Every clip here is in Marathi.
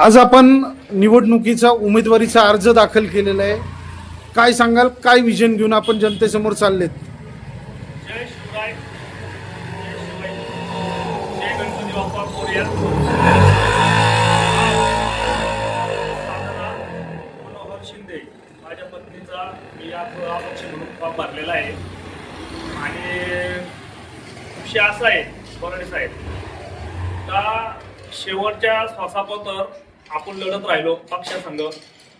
आज आपण निवडणुकीचा उमेदवारीचा अर्ज दाखल केलेला आहे. काय सांगाल? काय विजन घेऊन आपण जनतेसमोर चाललेत? जय शिवराय जय शिवाय जय गणपती बाप्पा मोरया मनोहर शिंदे माझ्या पत्नीचा मी या अपक्ष म्हणून फॉर्म भरलेला आहे. आणि विषय असा आहे बरडे साहेब. का शेवटच्या श्वासापतर आपण लढत राहिलो पक्षासंघ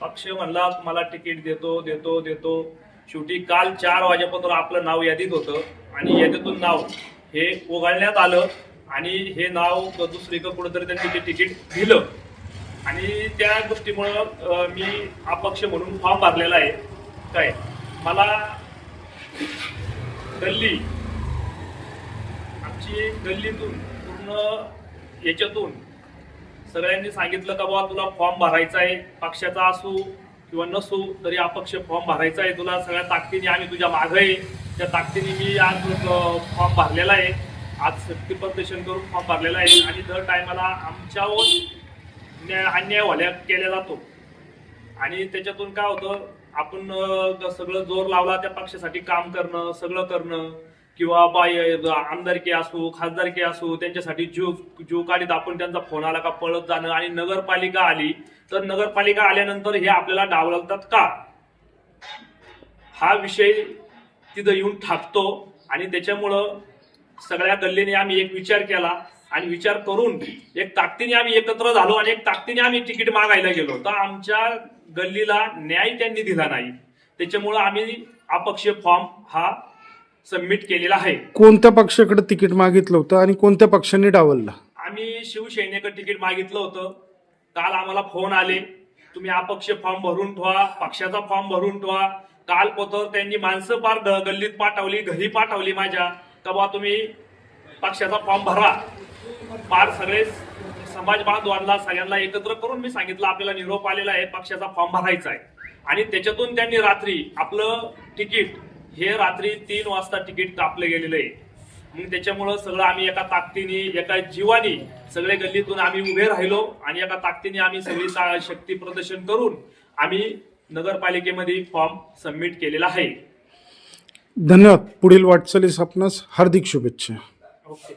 पक्ष म्हणला मला तिकीट देतो देतो देतो. शेवटी काल चार वाजेपर्यंत आपलं नाव यादीत होतं आणि यादीतून नाव हे उघडण्यात आलं आणि हे नाव दुसरीकडं कुठेतरी त्यांनी ते तिकीट दिलं. आणि त्या गोष्टीमुळं मी अपक्ष म्हणून फॉर्म भरलेला आहे. काय? मला गल्ली आमची गल्लीतून पूर्ण याच्यातून सगळ्यांनी सांगितलं का बाबा तुला फॉर्म भरायचा आहे पक्षाचा असू किंवा नसू तरी अपक्ष फॉर्म भरायचा आहे. तुला सगळ्या ताकदीने आम्ही तुझ्या मागं आहे. त्या ताकदीने मी आज फॉर्म भरलेला आहे. आज शक्ती प्रदर्शन करून फॉर्म भरलेला आहे. आणि दर टायमाला आमच्यावर न्याय अन्याय व्हायला केला जातो. आणि त्याच्यातून काय होतं आपण सगळं जोर लावला त्या पक्षासाठी काम करणं सगळं करणं. किंवा बाय आमदारकी असो खासदारकी असो त्यांच्यासाठी जीव जीव काढीत आपण त्यांचा फोन आला का पळत जाणं आणि नगरपालिका आली तर नगरपालिका आल्यानंतर हे आपल्याला डावलतात का? हा विषय तिथं येऊन ठाकतो आणि त्याच्यामुळं सगळ्या गल्लीने आम्ही एक विचार केला आणि विचार करून एक ताकदीने आम्ही एकत्र झालो आणि एक ताकदीने आम्ही तिकीट मागायला गेलो. तर आमच्या गल्लीला न्याय त्यांनी दिला नाही. त्याच्यामुळं आम्ही अपक्ष फॉर्म हा सबमिट केलेला आहे. कोणत्या पक्षाकडे तिकीट मागितलं होतं आणि कोणत्या पक्षाने डावललं? आम्ही शिवसेनेकडे तिकीट मागितलं होतं. काल आम्हाला फोन आले. तुम्ही अपक्ष फॉर्म भरून ठेवा पक्षाचा फॉर्म भरून ठेवा. काल पोतर त्यांनी माणसं पार गल्लीत पाठवली घरी पाठवली माझ्या. बा तुम्ही पक्षाचा फॉर्म भरा. पार सगळे समाज बांधवांना सगळ्यांना एकत्र करून मी सांगितलं आपल्याला निरोप आलेला आहे पक्षाचा फॉर्म भरायचा आहे. आणि त्याच्यातून त्यांनी रात्री आपलं तिकीट हे रात्री तीन वाजता तिकीट कापलं गेलेलं आहे. मग त्याच्यामुळं सगळं आम्ही एका ताकदीने एका जीवानी सगळे गल्लीतून आम्ही उभे राहिलो आणि एका ताकदीने आम्ही सगळी शक्ती प्रदर्शन करून आम्ही नगरपालिकेमध्ये फॉर्म सबमिट केलेला आहे. धन्यवाद. पुढील वाटचालीस आपणास हार्दिक शुभेच्छा. ओके.